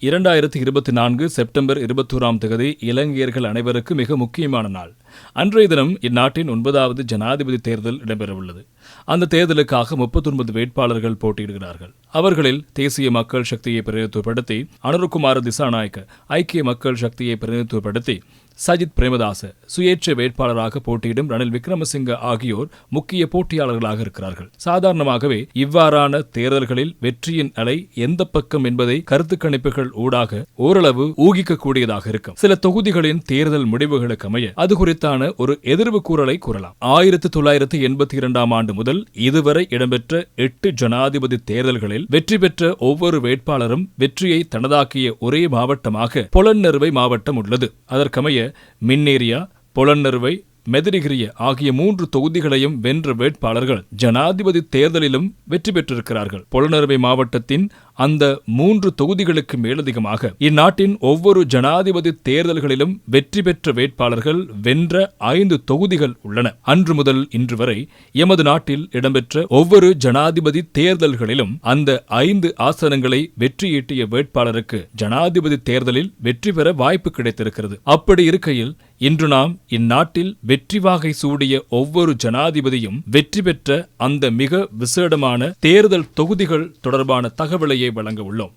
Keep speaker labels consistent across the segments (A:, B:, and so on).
A: இரண்டாயிரத்தி இருபத்தி நான்கு செப்டம்பர் இருபத்தோராம் தேதி இலங்கையர்கள் அனைவருக்கு மிக முக்கியமான நாள். அன்றைய தினம் இந்நாட்டின் ஒன்பதாவது ஜனாதிபதி தேர்தல் இடம்பெறவுள்ளது அந்த தேர்தலுக்காக முப்பத்தொன்பது வேட்பாளர்கள் போட்டியிடுகிறார்கள். அவர்களில் தேசிய மக்கள் சக்தியை பிரதிநிதித்துவப்படுத்தி அனுருகுமார் திசாநாயக்க ஐக்கிய மக்கள் சக்தியை பிரதிநிதித்துவப்படுத்தி சஜித் பிரேமதாச சுயேட்சை வேட்பாளராக போட்டியிடும் ரணில் விக்ரமசிங்க ஆகியோர் முக்கிய போட்டியாளர்களாக இருக்கிறார்கள். சாதாரணமாகவே இவ்வாறான தேர்தல்களில் வெற்றியின் அலை எந்த பக்கம் என்பதை கருத்து கணிப்புகள் ஊடாக ஓரளவு ஊகிக்கக்கூடியதாக இருக்கும். சில தொகுதிகளின் தேர்தல் முடிவுகளுக்கு அமைய அது குறித்தான ஒரு எதிர்வு கூறலை கூறலாம். ஆயிரத்தி தொள்ளாயிரத்தி எண்பத்தி இரண்டாம் ஆண்டு முதல் இதுவரை இடம்பெற்ற எட்டு ஜனாதிபதி தேர்தல்களில் வெற்றி பெற்ற ஒவ்வொரு வேட்பாளரும் வெற்றியை தனதாக்கிய ஒரே மாவட்டமாக பொலன்னறுவை மாவட்டம் உள்ளது. அதற்கமைய மின்னேரியா பொலன்னறுவை மெதிரிகிரிய ஆகிய மூன்று தொகுதிகளையும் வென்ற வேட்பாளர்கள் ஜனாதிபதி தேர்தலிலும் வெற்றி பெற்றிருக்கிறார்கள். பொலனறுவை மாவட்டத்தின் அந்த மூன்று தொகுதிகளுக்கு மேலதிகமாக இந்நாட்டின் ஒவ்வொரு ஜனாதிபதி தேர்தல்களிலும் வெற்றி பெற்ற வேட்பாளர்கள் வென்ற ஐந்து தொகுதிகள் உள்ளன. அன்று முதல் இன்று வரை எமது நாட்டில் இடம்பெற்ற ஒவ்வொரு ஜனாதிபதி தேர்தல்களிலும் அந்த ஐந்து ஆசனங்களை வெற்றியீட்டிய வேட்பாளருக்கு ஜனாதிபதி தேர்தலில் வெற்றி பெற வாய்ப்பு கிடைத்திருக்கிறது. அப்படி இருக்கையில் இன்று நாம் இந்நாட்டில் வெற்றி வாகை சூடிய ஒவ்வொரு ஜனாதிபதியும் வெற்றி பெற்ற அந்த மிக விசேடமான தேர்தல் தொகுதிகள் தொடர்பான தகவலையே வழங்க உள்ளோம்.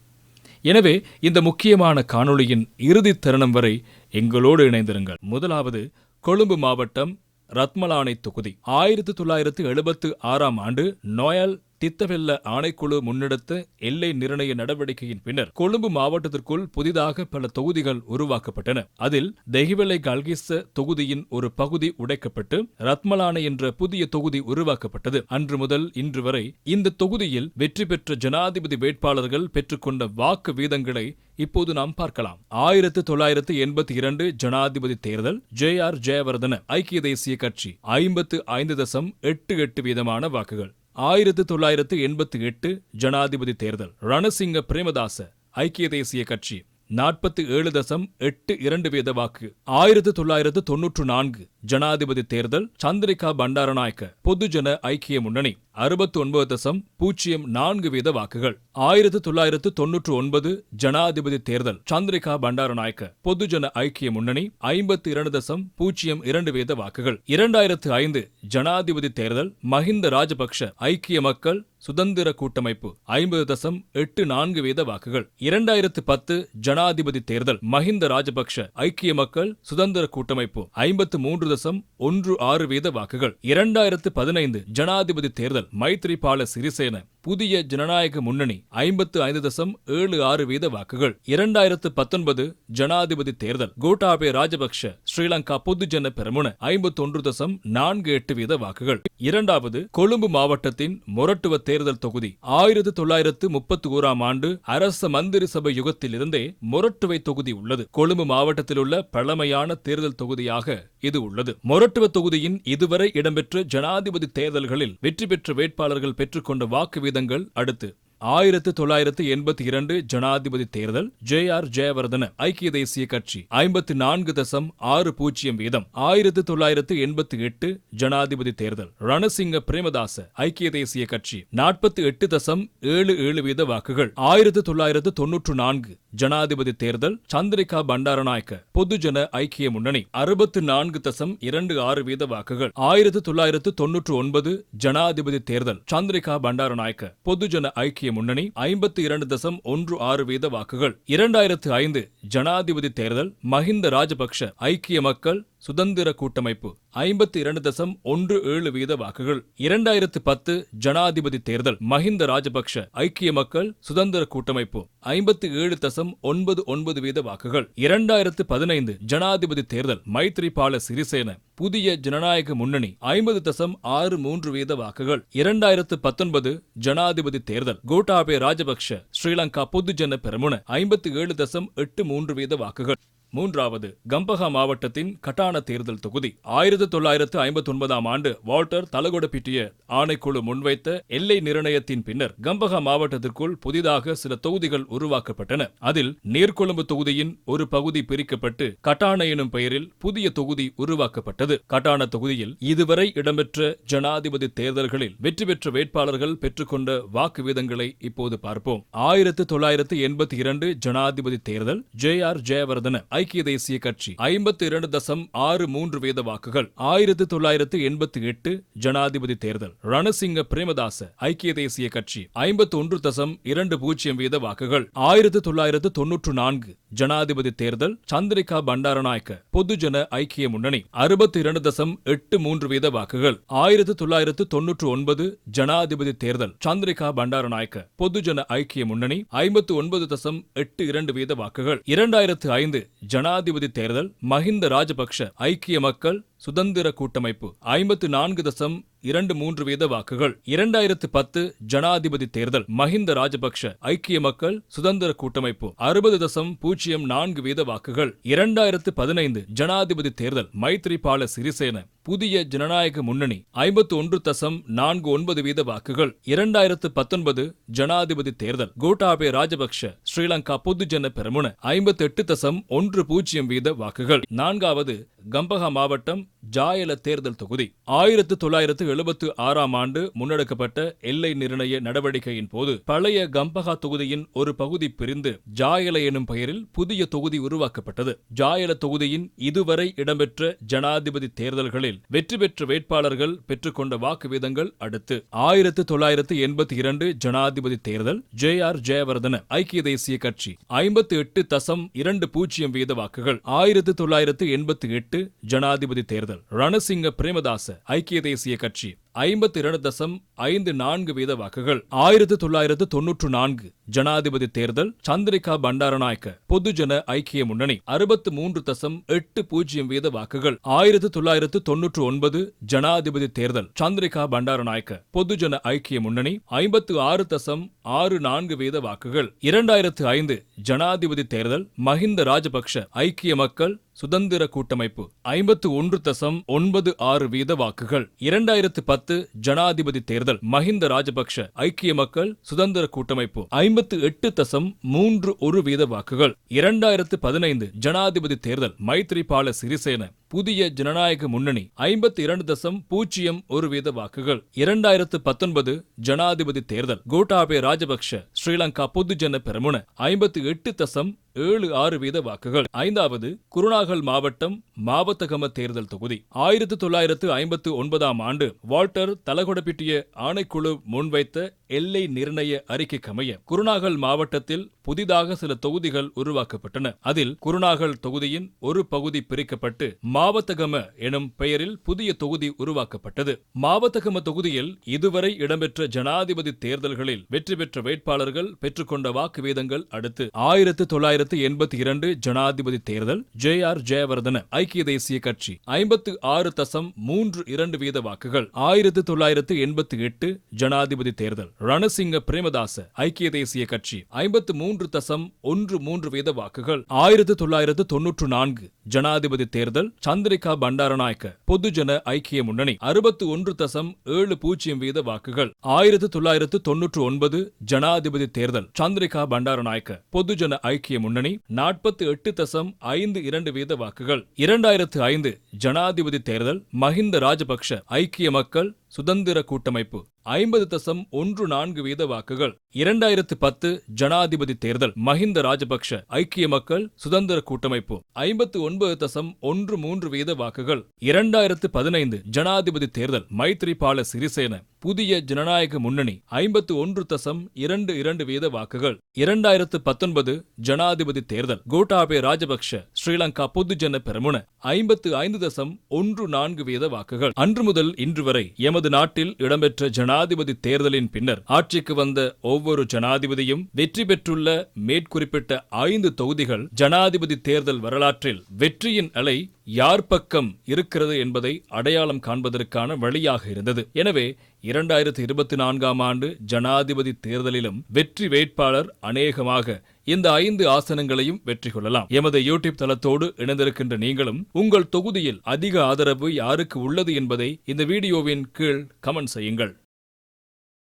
A: எனவே இந்த முக்கியமான காணொளியின் இறுதி தருணம் வரை எங்களோடு இணைந்திருங்கள். முதலாவது கொழும்பு மாவட்டம் ரத்மலானை தொகுதி. ஆயிரத்தி தொள்ளாயிரத்து எழுபத்து ஆறாம் ஆண்டு நோயல் தித்தவெல்ல ஆணைக்குழு முன்னெடுத்த எல்லை நிர்ணய நடவடிக்கையின் பின்னர் கொழும்பு மாவட்டத்திற்குள் புதிதாக பல தொகுதிகள் உருவாக்கப்பட்டன. அதில் தெஹிவெலை கல்கிஸ்ஸ தொகுதியின் ஒரு பகுதி உடைக்கப்பட்டு ரத்மலானை என்ற புதிய தொகுதி உருவாக்கப்பட்டது. அன்று முதல் இன்று வரை இந்த தொகுதியில் வெற்றி பெற்ற ஜனாதிபதி வேட்பாளர்கள் பெற்றுக்கொண்ட வாக்கு வீதங்களை இப்போது நாம் பார்க்கலாம். ஆயிரத்து தொள்ளாயிரத்து எண்பத்தி இரண்டு ஜனாதிபதி தேர்தல் ஜே ஆர் ஜெயவர்தன ஐக்கிய தேசிய கட்சி ஐம்பத்து ஐந்து தசம் எட்டு எட்டு வீதமான வாக்குகள். ஆயிரத்து தொள்ளாயிரத்து எண்பத்தி எட்டு ஜனாதிபதி தேர்தல். ரணசிங்க பிரேமதாச ஐக்கிய தேசிய கட்சி. நாற்பத்தி ஏழு தசம் எட்டு இரண்டு வீத வாக்கு ஆயிரத்து தொள்ளாயிரத்து தொன்னூற்று நான்கு ஜனாதிபதி தேர்தல் சந்திரிகா பண்டாரநாயக்க பொதுஜன ஐக்கிய முன்னணி. அறுபத்தி ஒன்பது தசம் பூஜ்ஜியம் நான்கு வீத வாக்குகள். ஆயிரத்து தொள்ளாயிரத்து தொன்னூற்று ஒன்பது ஜனாதிபதி தேர்தல். சந்திரிகா பண்டாரநாயக்க பொதுஜன ஐக்கிய முன்னணி ஐம்பத்தி இரண்டு தசம் பூஜ்ஜியம் இரண்டு வீத வாக்குகள். இரண்டாயிரத்து ஐந்து ஜனாதிபதி தேர்தல் மஹிந்த ராஜபக்ஷ ஐக்கிய மக்கள் சுதந்திர கூட்டமைப்பு ஐம்பது தசம் எட்டு நான்கு வீத வாக்குகள். இரண்டாயிரத்து பத்து ஜனாதிபதி தேர்தல் மஹிந்த ராஜபக்ஷ ஐக்கிய மக்கள் சுதந்திர கூட்டமைப்பு ஐம்பத்து மூன்று தசம் ஒன்று ஆறு வீத வாக்குகள். இரண்டாயிரத்து பதினைந்து ஜனாதிபதி தேர்தல் மைத்ரிபால சிறிசேன புதிய ஜனநாயக முன்னணி ஐம்பத்து ஐந்து தசம் ஏழு ஆறு வீத வாக்குகள். இரண்டாயிரத்து பத்தொன்பது ஜனாதிபதி தேர்தல். கோட்டாபே ராஜபக்ஷ ஸ்ரீலங்கா பொதுஜன பெருமுன ஐம்பத்தி ஒன்று தசம் நான்கு எட்டு வீத வாக்குகள். இரண்டாவது கொழும்பு மாவட்டத்தின் மொரட்டுவ தேர்தல் தொகுதி. ஆயிரத்து தொள்ளாயிரத்து முப்பத்தி ஓராம் ஆண்டு அரச மந்திரி சபை யுகத்திலிருந்தே மொரட்டுவை தொகுதி உள்ளது. கொழும்பு மாவட்டத்திலுள்ள பழமையான தேர்தல் தொகுதியாக இது உள்ளது. மொரட்டுவ தொகுதியின் இதுவரை இடம்பெற்ற ஜனாதிபதி தேர்தல்களில் வெற்றி பெற்ற வேட்பாளர்கள் பெற்றுக்கொண்ட வாக்கு வீதங்கள் அடுத்து. ஆயிரத்து தொள்ளாயிரத்து எண்பத்தி இரண்டு ஜனாதிபதி தேர்தல் ஜே ஆர் ஜெயவர்தன ஐக்கிய தேசிய கட்சி ஐம்பத்தி நான்கு தசம் ஆறு பூஜ்ஜியம் வீதம் ஆயிரத்து தொள்ளாயிரத்து எண்பத்தி எட்டு ஜனாதிபதி தேர்தல் ரணசிங்க பிரேமதாச ஐக்கிய தேசிய கட்சி நாற்பத்தி எட்டு தசம் ஏழு ஏழு வீத வாக்குகள் ஆயிரத்து தொள்ளாயிரத்து தொன்னூற்று நான்கு ஜனாதிபதி தேர்தல் சந்திரிகா பண்டாரநாயக்க பொதுஜன ஐக்கிய முன்னணி அறுபத்து நான்கு தசம் இரண்டு ஆறு வீத வாக்குகள். ஆயிரத்து தொள்ளாயிரத்து தொன்னூற்று ஒன்பது ஜனாதிபதி தேர்தல் சந்திரிகா பண்டாரநாயக்க பொதுஜன ஐக்கிய முன்னணி ஐம்பத்தி இரண்டு தசம் ஒன்று ஆறு வீத வாக்குகள். இரண்டாயிரத்து ஐந்து ஜனாதிபதி தேர்தல் மஹிந்த ராஜபக்ஷ ஐக்கிய மக்கள் சுதந்திர கூட்டமைப்பு ஐம்பத்தி இரண்டு தசம் ஒன்று ஏழு வீத வாக்குகள் இரண்டாயிரத்து பத்து ஜனாதிபதி தேர்தல் மஹிந்த ராஜபக்ஷ ஐக்கிய மக்கள் சுதந்திர கூட்டமைப்பு ஐம்பத்தி ஏழு தசம் ஒன்பது ஒன்பது வீத வாக்குகள் இரண்டாயிரத்து பதினைந்து ஜனாதிபதி தேர்தல் மைத்ரிபால சிறிசேன புதிய ஜனநாயக முன்னணி ஐம்பது தசம் ஆறு மூன்று வீத வாக்குகள் இரண்டாயிரத்து பத்தொன்பது ஜனாதிபதி தேர்தல் கோட்டாபே ராஜபக்ஷ ஸ்ரீலங்கா பொதுஜன பெரமுன ஐம்பத்தி ஏழு தசம் எட்டு மூன்று வீத வாக்குகள். மூன்றாவது கம்பஹா மாவட்டத்தின் கட்டான தேர்தல் தொகுதி. ஆயிரத்தி தொள்ளாயிரத்து ஐம்பத்தி ஒன்பதாம் ஆண்டு வால்டர் தலகொடப்பிட்டிய ஆணைக்குழு முன்வைத்த எல்லை நிர்ணயத்தின் பின்னர் கம்பஹா மாவட்டத்திற்குள் புதிதாக சில தொகுதிகள் உருவாக்கப்பட்டன. அதில் நீர்கொழும்பு தொகுதியின் ஒரு பகுதி பிரிக்கப்பட்டு கட்டான எனும் பெயரில் புதிய தொகுதி உருவாக்கப்பட்டது. கட்டான தொகுதியில் இதுவரை இடம்பெற்ற ஜனாதிபதி தேர்தல்களில் வெற்றி பெற்ற வேட்பாளர்கள் பெற்றுக்கொண்ட வாக்கு வீதங்களை இப்போது பார்ப்போம். ஆயிரத்து தொள்ளாயிரத்து எண்பத்தி இரண்டு ஜனாதிபதி தேர்தல் ஜே ஆர் ஜெயவர்தன ஐக்கிய தேசிய கட்சி ஐம்பத்தி இரண்டு தசம் ஆறு மூன்று வீத வாக்குகள் ஆயிரத்து தொள்ளாயிரத்து எண்பத்தி எட்டு ஜனாதிபதி தேர்தல். ரணசிங்க பிரேமதாச ஐக்கிய தேசிய கட்சி ஐம்பத்தி ஒன்று தசம் இரண்டு பூஜ்ஜியம் வீத வாக்குகள் ஆயிரத்து தொள்ளாயிரத்து தொன்னூற்று நான்கு ஜனாதிபதி தேர்தல் சந்திரிகா பண்டாரநாயக்க பொதுஜன ஐக்கிய முன்னணி அறுபத்தி இரண்டு தசம் எட்டு மூன்று வீத வாக்குகள். ஆயிரத்து தொள்ளாயிரத்து தொன்னூற்று ஒன்பது ஜனாதிபதி தேர்தல் சந்திரிகா பண்டாரநாயக்க பொதுஜன ஐக்கிய முன்னணி ஐம்பத்து ஒன்பது தசம் எட்டு இரண்டு வீத வாக்குகள். இரண்டாயிரத்து ஐந்து ஜனாதிபதி தேர்தல் மஹிந்த ராஜபக்ஷ ஐக்கிய மக்கள் சுதந்திர கூட்டமைப்பு ஐம்பத்து நான்கு தசம் இரண்டு மூன்று வீத வாக்குகள். இரண்டாயிரத்து பத்து ஜனாதிபதி தேர்தல். மஹிந்த ராஜபக்ஷ ஐக்கிய மக்கள் சுதந்திர கூட்டமைப்பு. அறுபது தசம் பூஜ்ஜியம் நான்கு வீத வாக்குகள். இரண்டாயிரத்து பதினைந்து ஜனாதிபதி தேர்தல். மைத்ரிபால சிறிசேன. புதிய ஜனநாயக முன்னணி ஐம்பத்து ஒன்று தசம் நான்கு ஒன்பது வீத வாக்குகள் இரண்டாயிரத்து பத்தொன்பது ஜனாதிபதி தேர்தல் கோட்டாபே ராஜபக்ஷ ஸ்ரீலங்கா பொதுஜன பெரமுன ஐம்பத்தி எட்டு தசம் ஒன்று பூஜ்ஜியம் வீத வாக்குகள். நான்காவது கம்பகா மாவட்டம் ஜாயல தேர்தல் தொகுதி. ஆயிரத்து தொள்ளாயிரத்து எழுபத்து ஆறாம் ஆண்டு முன்னெடுக்கப்பட்ட எல்லை நிர்ணய நடவடிக்கையின் போது பழைய கம்பகா தொகுதியின் ஒரு பகுதி பிரிந்து ஜாயல எனும் பெயரில் புதிய தொகுதி உருவாக்கப்பட்டது. ஜாயல தொகுதியின் இதுவரை இடம்பெற்ற ஜனாதிபதி தேர்தல்களில் வெற்றி பெற்ற வேட்பாளர்கள் பெற்றுக்கொண்ட வாக்கு வீதங்கள் அடுத்து ஆயிரத்து தொள்ளாயிரத்து எண்பத்தி இரண்டு ஜனாதிபதி தேர்தல் ஜே ஆர் ஜெயவர்தன ஐக்கிய தேசிய கட்சி ஐம்பத்தி எட்டு தசம் இரண்டு பூஜ்ஜியம் வீத வாக்குகள் ஆயிரத்து தொள்ளாயிரத்து எண்பத்தி எட்டு ஜனாதிபதி தேர்தல் ரணசிங்க பிரேமதாச ஐக்கிய தேசிய கட்சி ஐம்பத்தி இரண்டு தசம் ஐந்து நான்கு வீத வாக்குகள் ஆயிரத்து தொள்ளாயிரத்து தொன்னூற்று நான்கு. ஜனாதிபதி தேர்தல் சந்திரிகா பண்டாரநாயக்க பொதுஜன ஐக்கிய முன்னணி. அறுபத்து மூன்று தசம் எட்டு பூஜ்ஜியம் வீத வாக்குகள் ஆயிரத்து தொள்ளாயிரத்து தொன்னூற்று ஒன்பது ஜனாதிபதி தேர்தல் சந்திரிகா பண்டாரநாயக்க பொதுஜன ஐக்கிய முன்னணி. ஐம்பத்து ஆறு தசம் ஆறு நான்கு வீத வாக்குகள் இரண்டாயிரத்து ஐந்து ஜனாதிபதி தேர்தல் மஹிந்த ராஜபக்ஷ ஐக்கிய மக்கள் சுதந்திர கூட்டமைப்பு ஐம்பத்து ஒன்று தசம் ஒன்பது ஆறு வீத வாக்குகள் இரண்டாயிரத்து பத்து ஜனாதிபதி தேர்தல் மஹிந்த ராஜபக்ஷ ஐக்கிய மக்கள் சுதந்திர கூட்டமைப்பு ஐம்பத்து எட்டு தசம் மூன்று ஒரு வீத வாக்குகள் இரண்டாயிரத்து பதினைந்து ஜனாதிபதி தேர்தல் மைத்ரிபால சிறிசேன புதிய ஜனநாயக முன்னணி ஐம்பத்தி இரண்டு தசம் பூஜ்ஜியம் ஒரு வீத வாக்குகள் இரண்டாயிரத்து பத்தொன்பது ஜனாதிபதி தேர்தல் கோட்டாபே ராஜபக்ஷ ஸ்ரீலங்கா பொதுஜன பெரமுன ஐம்பத்தி எட்டு தசம் ஏழு ஆறு வீத வாக்குகள். ஐந்தாவது குருணாகல் மாவட்டம் மாவத்தகம தேர்தல் தொகுதி. ஆயிரத்து தொள்ளாயிரத்து ஐம்பத்து ஒன்பதாம் ஆண்டு வால்டர் தலகொடப்பிட்டிய ஆணைக்குழு முன்வைத்த எல்லை நிர்ணய அறிக்கைக்கமைய குருணாகல் மாவட்டத்தில் புதிதாக சில தொகுதிகள் உருவாக்கப்பட்டன. அதில் குருணாகல் தொகுதியின் ஒரு பகுதி பிரிக்கப்பட்டு மாவத்தகம எனும் பெயரில் புதிய தொகுதி உருவாக்கப்பட்டது. மாவத்தகம தொகுதியில் இதுவரை இடம்பெற்ற ஜனாதிபதி தேர்தல்களில் வெற்றி பெற்ற வேட்பாளர்கள் பெற்றுக்கொண்ட வாக்கு வீதங்கள் அடுத்து ஆயிரத்து தொள்ளாயிரத்து எண்பத்தி இரண்டு ஜனாதிபதி தேர்தல் ஜே ஆர் ஜெயவர்தன ஐக்கிய தேசிய கட்சி ஐம்பத்து ஆறு தசம் மூன்று இரண்டு வீத வாக்குகள் ஆயிரத்து தொள்ளாயிரத்து எண்பத்தி எட்டு ஜனாதிபதி தேர்தல் ரணசிங்க பிரேமதாச ஐக்கிய தேசிய கட்சி ஐம்பத்து மூன்று தசம் ஒன்று மூன்று வீத வாக்குகள் ஆயிரத்து தொள்ளாயிரத்து தொன்னூற்று நான்கு ஜனாதிபதி தேர்தல் சந்திரிகா பண்டாரநாயக்க பொதுஜன ஐக்கிய முன்னணி அறுபத்து ஒன்று தசம் ஏழு பூஜ்ஜியம் வீத வாக்குகள். ஆயிரத்து தொள்ளாயிரத்து தொன்னூற்று ஒன்பது ஜனாதிபதி தேர்தல். சந்திரிகா பண்டாரநாயக்க பொதுஜன ஐக்கிய முன்னணி நாற்பத்தி எட்டு தசம் ஐந்து இரண்டு வீத வாக்குகள். இரண்டாயிரத்து ஐந்து ஜனாதிபதி தேர்தல் மஹிந்த ராஜபக்ஷ ஐக்கிய மக்கள் சுதந்திர கூட்டமைப்பு. ஐம்பது தசம் ஒன்று நான்கு வீத வாக்குகள். இரண்டாயிரத்து பத்து ஜனாதிபதி தேர்தல். மஹிந்த ராஜபக்ஷ ஐக்கிய மக்கள் சுதந்திர கூட்டமைப்பு. ஐம்பத்து ஒன்பது தசம் ஒன்று மூன்று வீத வாக்குகள். இரண்டாயிரத்து பதினைந்து ஜனாதிபதி தேர்தல். மைத்ரிபால சிறிசேன புதிய ஜனநாயக முன்னணி. ஐம்பத்து ஒன்று தசம் இரண்டு இரண்டு வீத வாக்குகள். இரண்டாயிரத்து பத்தொன்பது ஜனாதிபதி தேர்தல். கோட்டாபே ராஜபக்ஷ ஸ்ரீலங்கா பொதுஜன பெருமுன. ஐம்பத்து ஐந்து தசம் ஒன்று நான்கு வீத வாக்குகள். அன்று முதல் இன்று வரை எமது நாட்டில் இடம்பெற்ற ஜன ஜனாதிபதி தேர்தலின் பின்னர் ஆட்சிக்கு வந்த ஒவ்வொரு ஜனாதிபதியும் வெற்றி பெற்றுள்ள மேற்குறிப்பிட்ட ஐந்து தொகுதிகள் ஜனாதிபதி தேர்தல் வரலாற்றில் வெற்றியின் அலை யார் பக்கம் இருக்கிறது என்பதை அடையாளம் காண்பதற்கான வழியாக இருந்தது. எனவே இரண்டாயிரத்தி இருபத்தி நான்காம் ஆண்டு ஜனாதிபதி தேர்தலிலும் வெற்றி வேட்பாளர் அநேகமாக இந்த ஐந்து ஆசனங்களையும் வெற்றி கொள்ளலாம். எமது யூடியூப் தளத்தோடு இணைந்திருக்கின்ற நீங்களும் உங்கள் தொகுதியில் அதிக ஆதரவு யாருக்கு உள்ளது என்பதை இந்த வீடியோவின் கீழ் கமெண்ட் செய்யுங்கள்.